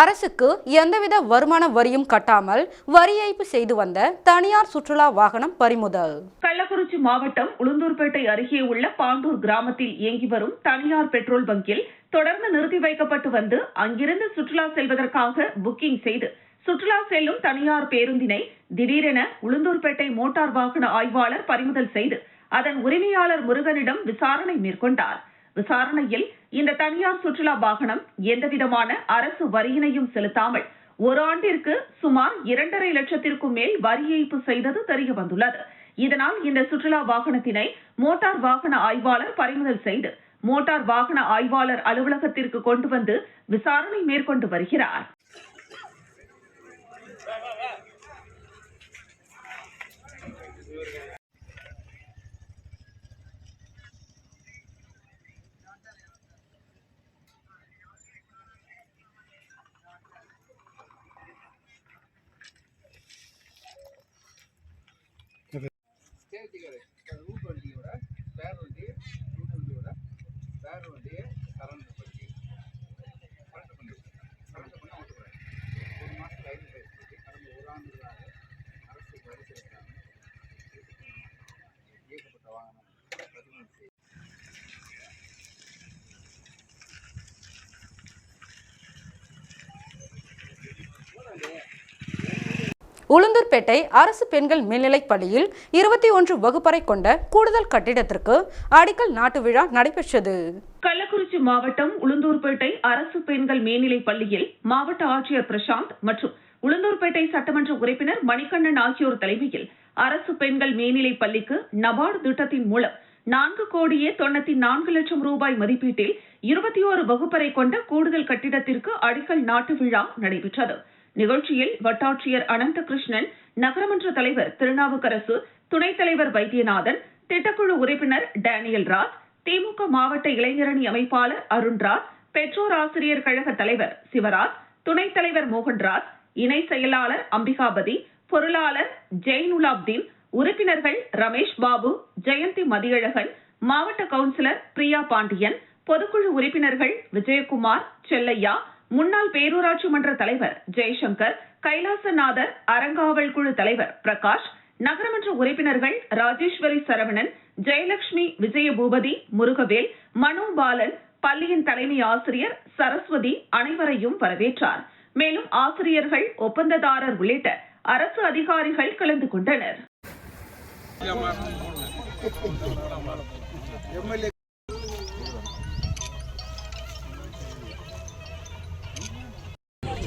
அரசுக்கு எந்தவித வருமான வரியும் கட்டாமல் வரி ஏய்ப்பு செய்து வந்த தனியார் சுற்றுலா வாகனம் பறிமுதல். கள்ளக்குறிச்சி மாவட்டம் உளுந்தூர்பேட்டை அருகே உள்ள பாண்டூர் கிராமத்தில் இயங்கி வரும் தனியார் பெட்ரோல் பங்கில் தொடர்ந்து நிறுத்தி வைக்கப்பட்டு வந்து அங்கிருந்து சுற்றுலா செல்வதற்காக புக்கிங் செய்து சுற்றுலா செல்லும் தனியார் பேருந்தினை திடீரென உளுந்தூர்பேட்டை மோட்டார் வாகன ஆய்வாளர் பறிமுதல் செய்து அதன் உரிமையாளர் முருகனிடம் விசாரணை மேற்கொண்டார். விசாரணையில் இந்த தனியார் சுற்றுலா வாகனம் எந்தவிதமான அரசு வரியினையும் செலுத்தாமல் ஒரு ஆண்டிற்கு சுமார் இரண்டரை லட்சத்திற்கும் மேல் வரி ஏய்ப்பு செய்தது தெரிய வந்துள்ளது. இதனால் இந்த சுற்றுலா வாகனத்தினை மோட்டார் வாகன ஆய்வாளர் பறிமுதல் செய்து மோட்டார் வாகன ஆய்வாளர் அலுவலகத்திற்கு கொண்டு வந்து விசாரணை மேற்கொண்டு வருகிறார். কি করে உளுந்தூர்பேட்டை அரசு பெண்கள் மேல்நிலைப் பள்ளியில் இருபத்தி ஒன்று வகுப்பறை கொண்ட கூடுதல் கட்டிடத்திற்கு அடிக்கல் நாட்டு விழா நடைபெற்றது. கள்ளக்குறிச்சி மாவட்டம் உளுந்தூர்பேட்டை அரசு பெண்கள் மேல்நிலைப் பள்ளியில் மாவட்ட ஆட்சியர் பிரசாந்த் மற்றும் உளுந்தூர்பேட்டை சட்டமன்ற உறுப்பினர் மணிகண்ணன் ஆகியோர் தலைமையில் அரசு பெண்கள் மேல்நிலைப் பள்ளிக்கு நபார்டு திட்டத்தின் மூலம் நான்கு கோடியே தொண்ணூத்தி நான்கு லட்சம் ரூபாய் மதிப்பீட்டில் இருபத்தி ஓரு வகுப்பறை கொண்ட கூடுதல் கட்டிடத்திற்கு அடிக்கல் நாட்டு விழா நடைபெற்றது. நிகழ்ச்சியில் வட்டாட்சியர் அனந்தகிருஷ்ணன் நகரமன்ற தலைவர் திருநாவுக்கரசு துணைத் தலைவர் வைத்தியநாதன் திட்டக்குழு உறுப்பினர் டேனியல் ராஜ் திமுக மாவட்ட இளைஞரணி அமைப்பாளர் அருண்ராஜ் பெற்றோர் ஆசிரியர் கழக தலைவர் சிவராஜ் துணைத் தலைவர் மோகன்ராஜ் இணை செயலாளர் அம்பிகாபதி பொருளாளர் ஜெயினுலாப்தீன் உறுப்பினர்கள் ரமேஷ் பாபு ஜெயந்தி மதியழகன் மாவட்ட கவுன்சிலர் பிரியா பாண்டியன் பொதுக்குழு உறுப்பினர்கள் விஜயகுமார் செல்லையா முன்னாள் பேரூராட்சி மன்ற தலைவர் ஜெய்சங்கர் கைலாசநாதர் அறங்காவல் குழு தலைவர் பிரகாஷ் நகரமன்ற உறுப்பினர்கள் ராஜேஸ்வரி சரவணன் ஜெயலட்சுமி விஜயபூபதி முருகவேல் மனோ பாலன் பள்ளியின் தலைமை ஆசிரியர் சரஸ்வதி அனைவரையும் வரவேற்றார். மேலும் ஆசிரியர்கள் ஒப்பந்ததாரர் உள்ளிட்ட அரசு அதிகாரிகள் கலந்து கொண்டனர்.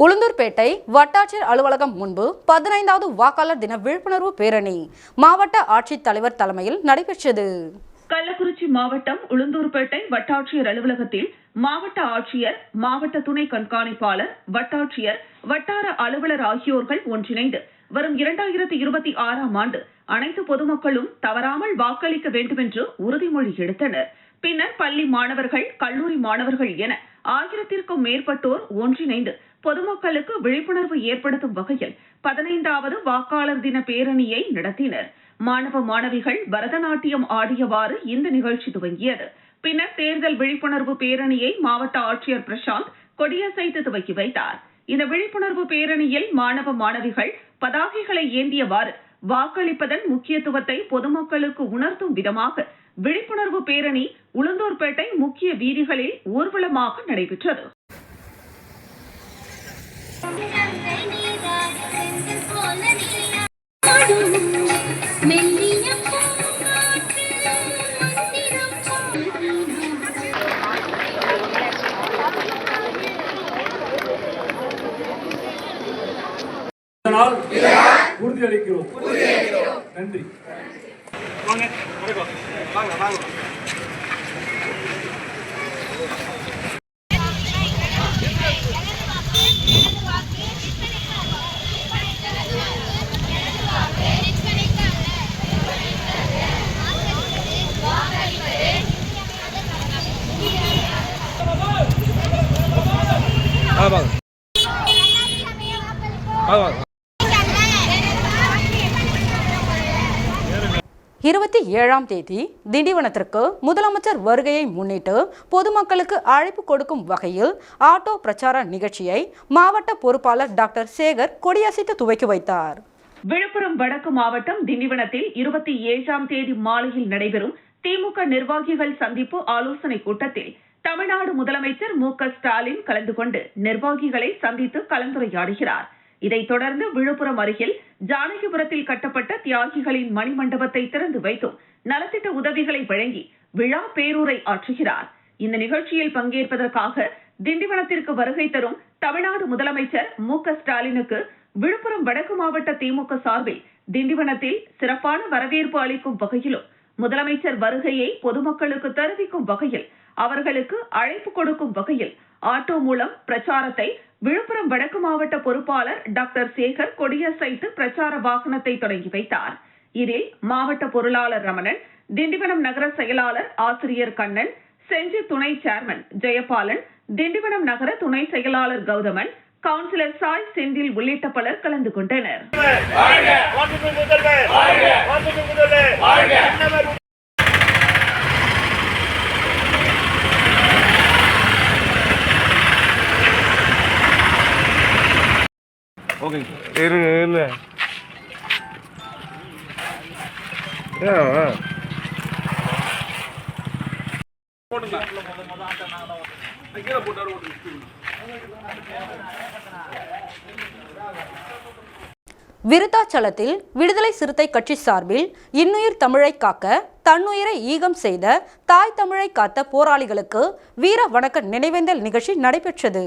உளுந்தூர்பேட்டை வட்டாட்சியர் அலுவலகம் முன்பு பதினைந்தாவது வாக்காளர் தின விழிப்புணர்வு பேரணி. மாவட்ட ஆட்சித்தலைவர் தலைமையில் நடைபெற்றது. கள்ளக்குறிச்சி மாவட்டம் உளுந்தூர்பேட்டை வட்டாட்சியர் அலுவலகத்தில் மாவட்ட ஆட்சியர் மாவட்ட துணை கண்காணிப்பாளர் வட்டாட்சியர் வட்டார அலுவலர் ஆகியோர்கள் ஒன்றிணைந்து வரும் இரண்டாயிரத்தி இருபத்தி ஆறாம் ஆண்டு அனைத்து பொதுமக்களும் தவறாமல் வாக்களிக்க வேண்டுமென்று உறுதிமொழி எடுத்தனர். பின்னர் பள்ளி மாணவர்கள் கல்லூரி மாணவர்கள் என ஆயிரத்திற்கும் மேற்பட்டோர் ஒன்றிணைந்து பொதுமக்களுக்கு விழிப்புணர்வு ஏற்படுத்தும் வகையில் பதினைந்தாவது வாக்காளர் தின பேரணியை நடத்தினர். மாணவ மாணவிகள் பரதநாட்டியம் ஆடியவாறு இந்த நிகழ்ச்சி துவங்கியது. பின்னர் தேர்தல் விழிப்புணர்வு பேரணியை மாவட்ட ஆட்சியர் பிரசாந்த் கொடியசைத்து துவக்கி வைத்தார். இந்த விழிப்புணர்வு பேரணியில் மாணவ மாணவிகள் பதாகைகளை ஏந்தியவாறு வாக்களிப்பதன் முக்கியத்துவத்தை பொதுமக்களுக்கு உணர்த்தும் விதமாக விழிப்புணர்வு பேரணி உளுந்தூர்பேட்டை முக்கிய வீதிகளில் ஊர்வலமாக நடைபெற்றது. இதனால் உறுதியளிக்கிறோம். நன்றி. வாங்க வாங்க ஆமாங்க ஆமாங்க இருபத்தி ஏழாம் தேதி திண்டிவனத்திற்கு முதலமைச்சர் வருகையை முன்னிட்டு பொதுமக்களுக்கு அழைப்பு கொடுக்கும் வகையில் ஆட்டோ பிரச்சார நிகழ்ச்சியை மாவட்ட பொறுப்பாளர் டாக்டர் சேகர் கொடியசைத்து துவக்கி வைத்தார். விழுப்புரம் வடக்கு மாவட்டம் திண்டிவனத்தில் இருபத்தி ஏழாம் தேதி மாலையில் நடைபெறும் திமுக நிர்வாகிகள் சந்திப்பு ஆலோசனை கூட்டத்தில் தமிழ்நாடு முதலமைச்சர் மு க ஸ்டாலின் கலந்து கொண்டு நிர்வாகிகளை சந்தித்து கலந்துரையாடுகிறார். இதைத் தொடர்ந்து விழுப்புரம் அருகில் ஜானகிபுரத்தில் கட்டப்பட்ட தியாகிகளின் மணிமண்டபத்தை திறந்து வைத்தும் நலத்திட்ட உதவிகளை வழங்கி விழா பேரூரை ஆற்றுகிறார். இந்த நிகழ்ச்சியில் பங்கேற்பதற்காக திண்டிவனத்திற்கு வருகை தரும் தமிழ்நாடு முதலமைச்சர் மு க ஸ்டாலினுக்கு விழுப்புரம் வடக்கு மாவட்ட திமுக சார்பில் திண்டிவனத்தில் சிறப்பான வரவேற்பு அளிக்கும் வகையிலும் முதலமைச்சர் வருகையை பொதுமக்களுக்கு தெரிவிக்கும் வகையில் அவர்களுக்கு அழைப்பு கொடுக்கும் வகையில் ஆட்டோ மூலம் பிரச்சாரத்தை விழுப்புரம் வடக்கு மாவட்ட பொறுப்பாளர் டாக்டர் சேகர் கொடியசைத்து பிரச்சார வாகனத்தை தொடங்கி வைத்தார். இதில் மாவட்ட பொருளாளர் ரமணன் திண்டிவனம் நகர செயலாளர் ஆசிரியர் கண்ணன் செஞ்சி துணை சேர்மன் ஜெயபாலன் திண்டிவனம் நகர துணை செயலாளர் கௌதமன் கவுன்சிலர் சாய் செந்தில் உள்ளிட்ட பலர் கலந்து கொண்டனர். ஓகேங்க சார் இருங்க இல்லை விருத்தாச்சலத்தில் விடுதலை சிறுத்தை கட்சி சார்பில் இன்னுயிர் தமிழை காக்க தன்னுயிரை ஈகம் செய்த தாய் தமிழை காத்த போராளிகளுக்கு வீர வணக்க நினைவேந்தல் நிகழ்ச்சி நடைபெற்றது.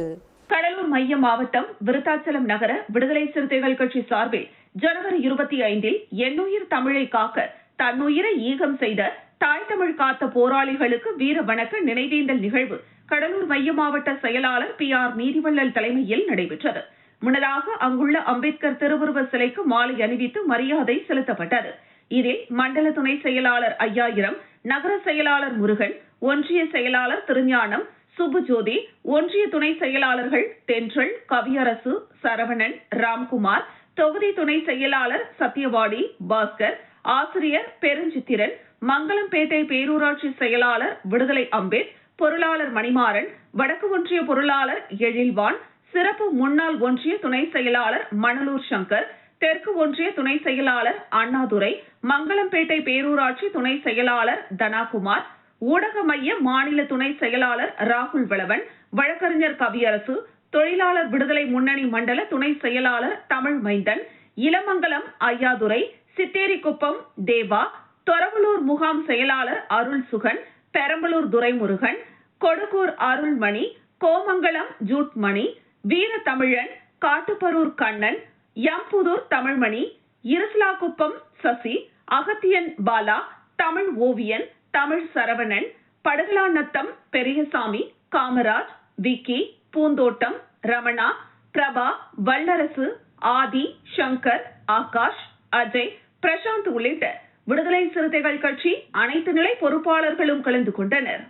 மைய மாவட்டம் விருத்தாச்சலம் நகர விடுதலை சிறுத்தைகள் கட்சி சார்பில் ஜனவரி இருபத்தி ஐந்தில் எண்ணுயிர் தமிழை காக்க தன்னுயிரை ஈகம் செய்த தாய் தமிழ் காத்த போராளிகளுக்கு வீர வணக்க நினைவேந்தல் நிகழ்வு கடலூர் மைய மாவட்ட செயலாளர் பி ஆர் நீதிவள்ளல் தலைமையில் நடைபெற்றது. முன்னதாக அங்குள்ள அம்பேத்கர் திருவுருவ சிலைக்கு மாலை அணிவித்து மரியாதை செலுத்தப்பட்டது. இதில் மண்டல துணை செயலாளர் ஐயாயிரம் நகர செயலாளர் முருகன் ஒன்றிய செயலாளர் திருஞானம் சுபுஜோதி ஒன்றிய துணை செயலாளர்கள் தென்றல் கவியரசு சரவணன் ராம்குமார் தொகுதி துணை செயலாளர் சத்யவாடி பாஸ்கர் ஆசிரியர் பெருஞ்சித்திரன் மங்களம்பேட்டை பேரூராட்சி செயலாளர் விடுதலை அம்பேத் பொருளாளர் மணிமாறன் வடக்கு ஒன்றிய பொருளாளர் எழில்வான் சிறப்பு முன்னாள் ஒன்றிய துணை செயலாளர் மணலூர் சங்கர் தெற்கு ஒன்றிய துணை செயலாளர் அண்ணாதுரை மங்களம்பேட்டை பேரூராட்சி துணை செயலாளர் தனாகுமார் ஊடக மைய மாநில துணை செயலாளர் ராகுல் வளவன் வழக்கறிஞர் கவியரசு தொழிலாளர் விடுதலை முன்னணி மண்டல துணை செயலாளர் தமிழ் மைந்தன் இளமங்கலம் ஐயாதுரை சித்தேரிக்குப்பம் தேவா தொரவலூர் முகாம் செயலாளர் அருள் சுகன் பெரம்பலூர் துரைமுருகன் கொடுக்கூர் அருள்மணி கோமங்கலம் ஜூட்மணி வீர தமிழன் காட்டுப்பரூர் கண்ணன் யம்புதூர் தமிழ்மணி இருசலாக்குப்பம் சசி அகத்தியன் பாலா தமிழ் ஓவியன் தமிழ் சரவணன் படகலாநத்தம் பெரியசாமி காமராஜ் விக்கி பூந்தோட்டம் ரமணா பிரபா வல்லரசு ஆதி சங்கர் ஆகாஷ் அஜய் பிரசாந்த் உள்ளிட்ட விடுதலை சிறுத்தைகள் கட்சி அனைத்து நிலை பொறுப்பாளர்களும் கலந்து கொண்டனர்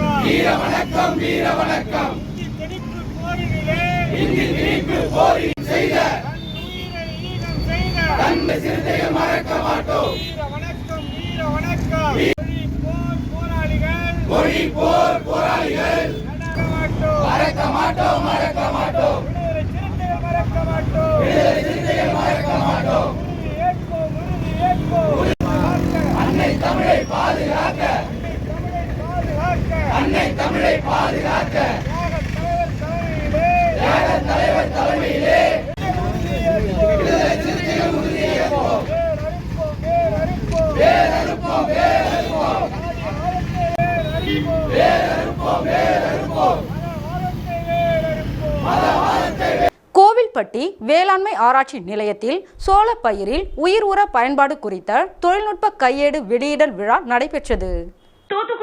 வீர வணக்கம் வீர வணக்கம். இந்தி திணிப்பு போரில் செய்த. தந்தை சிறுத்தைகள் மறக்க மாட்டோம். வீர வணக்கம் வீர வணக்கம். மொழி போர் போராளிகள். மறக்க மாட்டோம் மறக்க மாட்டோம். விடுதலை சிறுத்தைகள் மறக்க மாட்டோம். அன்னை தமிழை பாதுகாக்க. அன்னை தமிழை பாதுகாக்க. தலைவர் தலைமையிலே கோவில்பட்டி வேளாண்மை ஆராய்ச்சி நிலையத்தில் சோள பயிரில் உயிர் உர பயன்பாடு குறித்த தொழில்நுட்ப கையேடு வெளியிடல் விழா நடைபெற்றது.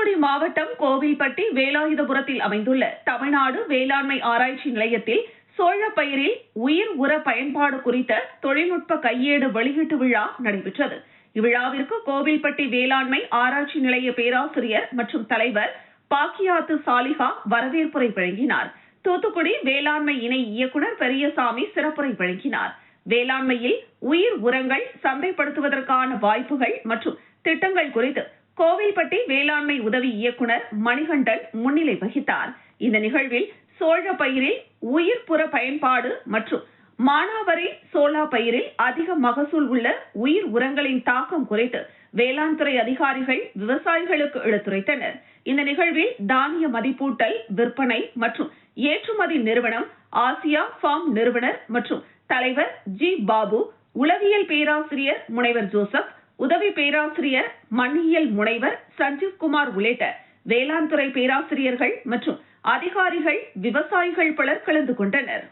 தூத்துக்குடி மாவட்டம் கோவில்பட்டி வேலாயுதபுரத்தில் அமைந்துள்ள தமிழ்நாடு வேளாண்மை ஆராய்ச்சி நிலையத்தில் சோழ பயிரில் உயிர் உர பயன்பாடு குறித்த தொழில்நுட்ப கையேடு வெளியீட்டு விழா நடைபெற்றது. இவ்விழாவிற்கு கோவில்பட்டி வேளாண்மை ஆராய்ச்சி நிலைய பேராசிரியர் மற்றும் தலைவர் பாக்கியாத்து சாலிஹா வரவேற்புரை வழங்கினார். தூத்துக்குடி வேளாண்மை இணை இயக்குநர் பெரியசாமி சிறப்புரை வழங்கினார். வேளாண்மையில் உயிர் உரங்கள் சந்தைப்படுத்துவதற்கான வாய்ப்புகள் மற்றும் திட்டங்கள் குறித்து கோவில்பட்டி வேளாண்மை உதவி இயக்குனர் மணிகண்டன் முன்னிலை வகித்தார். இந்த நிகழ்வில் சோழ பயிரில் உயிர் புற பயன்பாடு மற்றும் மானாவரி சோளா பயிரில் அதிக மகசூல் உள்ள உயிர் உரங்களின் தாக்கம் குறித்து வேளாண் துறை அதிகாரிகள் விவசாயிகளுக்கு எடுத்துரைத்தனர். இந்த நிகழ்வில் தானிய மதிப்பூட்டல் விற்பனை மற்றும் ஏற்றுமதி நிறுவனம் ஆசியா ஃபார்ம் நிறுவனர் மற்றும் தலைவர் ஜி. பாபு உளவியல் பேராசிரியர் முனைவர் ஜோசப் உதவி பேராசிரியர் மண்ணியல் முனைவர் சஞ்சீவ் குமார் உள்ளிட்ட வேளாண் துறை பேராசிரியர்கள் மற்றும் அதிகாரிகள் விவசாயிகள் பலர் கலந்து கொண்டனர்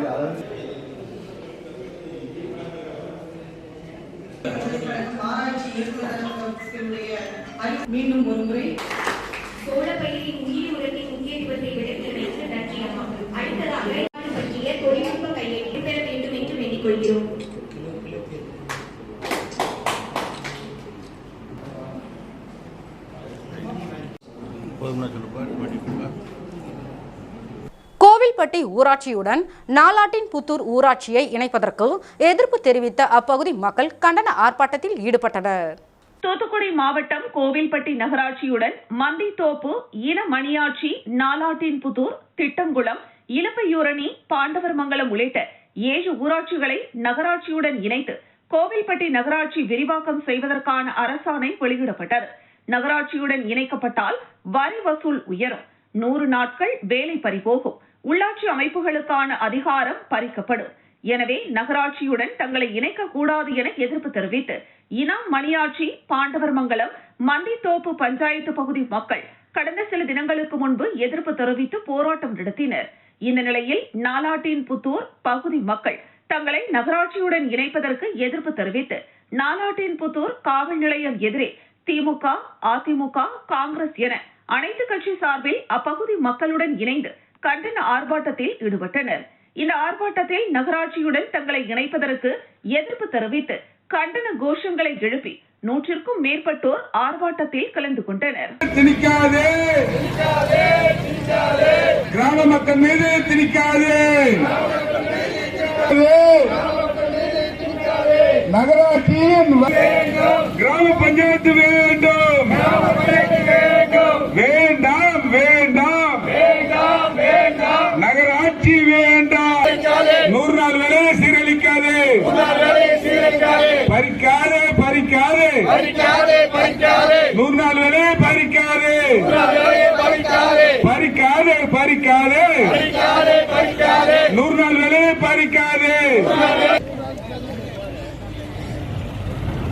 Yeah. மீண்டும் ஒரு முறை. சோழப்பயிரின் உயிர் உரத்தின் முக்கியத்துவத்தை விளக்கி வைத்து நன்றி அம்மா அடுத்ததாக இது பற்றிய தொழில்நுட்ப கையெழுத்து பெற வேண்டும் என்று வேண்டிக் கொள்கிறோம் கோவில்பட்டி ஊராட்சியுடன் நாலாட்டின் புத்தூர் ஊராட்சியை இணைப்பதற்கு எதிர்ப்பு தெரிவித்த அப்பகுதி மக்கள் கண்டன ஆர்ப்பாட்டத்தில் ஈடுபட்டனர். தூத்துக்குடி மாவட்டம் கோவில்பட்டி நகராட்சியுடன் மந்தித்தோப்பு இன மணியாட்சி நாலாட்டின் புதூர் திட்டங்குளம் இலப்பையூரணி பாண்டவர்மங்கலம் உள்ளிட்ட ஏழு ஊராட்சிகளை நகராட்சியுடன் இணைத்து கோவில்பட்டி நகராட்சி விரிவாக்கம் செய்வதற்கான அரசாணை வெளியிடப்பட்டது. நகராட்சியுடன் இணைக்கப்பட்டால் வரி வசூல் உயரும். நூறு நாட்கள் வேலை பறிபோகும். உள்ளாட்சி அமைப்புகளுக்கான அதிகாரம் பறிக்கப்படும். எனவே நகராட்சியுடன் தங்களை இணைக்க கூடாது என எதிர்ப்பு தெரிவித்து இனாம் மணியாட்சி பாண்டவர்மங்கலம் மந்தித்தோப்பு பஞ்சாயத்து பகுதி மக்கள் கடந்த சில தினங்களுக்கு முன்பு எதிர்ப்பு தெரிவித்து போராட்டம் நடத்தினர். இந்த நிலையில் நாலாட்டின் புத்தூர் பகுதி மக்கள் தங்களை நகராட்சியுடன் இணைப்பதற்கு எதிர்ப்பு தெரிவித்து நாலாட்டின் புத்தூர் காவல் நிலையம் எதிரே திமுக அதிமுக காங்கிரஸ் என அனைத்து கட்சி சார்பில் அப்பகுதி மக்களுடன் இணைந்து கண்டன ஆர்ப்பாட்டத்தில் ஈடுபட்டனர். இந்த ஆர்ப்பாட்டத்தில் நகராட்சியுடன் தங்களை இணைப்பதற்கு எதிர்ப்பு தெரிவித்து கண்டன கோஷங்களை எழுப்பி நூற்றிற்கும் மேற்பட்டோர் ஆர்ப்பாட்டத்தில் கலந்து கொண்டனர். திணிக்காதே! கிராம மக்கள் மீது திணிக்காதே! நகராட்சியின் கிராம பஞ்சாயத்து பறிக்காதே நூறு நாள் வேலையை பறிக்காதே. பறிக்காதே பறிக்காதே. நூறு நாள் வேலையை பறிக்காதே.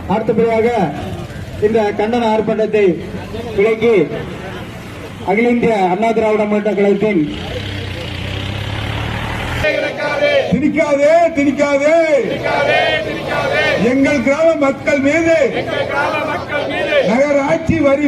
அடுத்தபடியாக இந்த கண்டன ஆர்ப்பாட்டத்தை விலக்கி அகில இந்திய அண்ணா திராவிட முன்னேற்ற கழகத்தின் திணிக்காதே திணிக்காதே. எங்கள் கிராம மக்கள் மீது நகராட்சி வரி